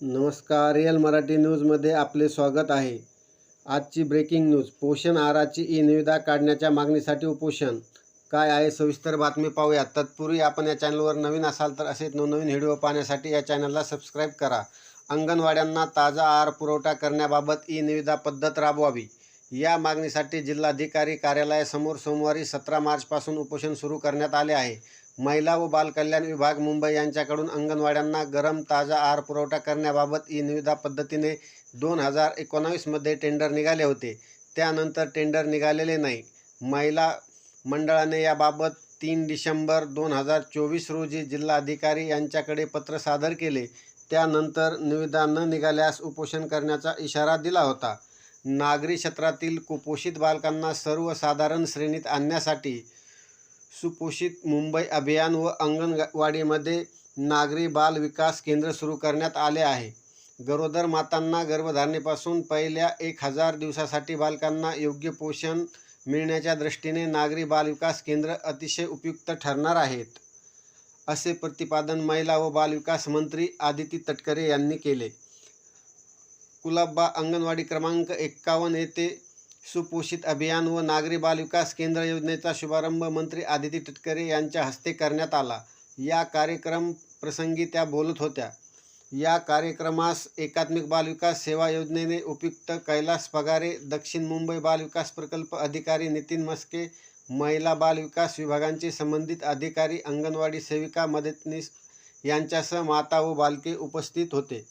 नमस्कार. रिअल मराठी न्यूजमध्ये आपले स्वागत आहे. आजची ब्रेकिंग न्यूज पोषण आहाराची ई निविदा काढण्याच्या मागणीसाठी उपोषण. काय आहे? सविस्तर बातमी पाहूया तत्पूर्वी आपण या चॅनलवर नवीन असाल तर असेच नवनवीन व्हिडिओ पाहण्यासाठी या चॅनलला सबस्क्राईब करा. अंगणवाड्यांना ताजा आहार पुरवठा करण्याबाबत ई निविदा पद्धत राबवावी. या मागणीसाठी जिल्हाधिकारी कार्यालयासमोर सोमवारी सतरा मार्चपासून उपोषण सुरू करण्यात आले आहे. महिला व बालकल्याण विभाग मुंबई यांच्याकडून अंगणवाड्यांना गरम ताजा आहार पुरवठा करण्याबाबत ई निविदा पद्धतीने दोन हजार एकोणावीसमध्ये टेंडर निघाले होते. त्यानंतर टेंडर निघालेले नाही. महिला मंडळाने याबाबत तीन डिसेंबर दोन हजार चोवीस रोजी जिल्हाधिकारी यांच्याकडे पत्र सादर केले. त्यानंतर निविदा न निघाल्यास उपोषण करण्याचा इशारा दिला होता. नागरी क्षेत्रातील कुपोषित बालकांना सर्वसाधारण श्रेणीत आणण्यासाठी सुपोषित मुंबई अभियान व अंगणवाडीमध्ये नागरी बाल विकास केंद्र सुरू करण्यात आले आहे. गरोदर मातांना गर्भधारणेपासून पहिल्या एक हजार दिवसासाठी बालकांना योग्य पोषण मिळण्याच्या दृष्टीने नागरी बाल विकास केंद्र अतिशय उपयुक्त ठरणार आहेत असे प्रतिपादन महिला व बालविकास मंत्री आदिती तटकरे यांनी केले. कुलाबा अंगणवाडी क्रमांक एक्कावन्न येथे सुपोषित अभियान व नागरी बाल विकास केंद्र योजनेचा शुभारंभ मंत्री आदिती तटकरे यांच्या हस्ते करण्यात आला. या कार्यक्रम प्रसंगी त्या बोलत होत्या. या कार्यक्रमास एकात्मिक बालविकास सेवा योजनेने उपयुक्त कैलास पगारे दक्षिण मुंबई बालविकास प्रकल्प अधिकारी नितीन मस्के महिला बालविकास विभागांचे संबंधित अधिकारी अंगणवाडी सेविका मदतनीस यांच्यासह माता व बालके उपस्थित होते.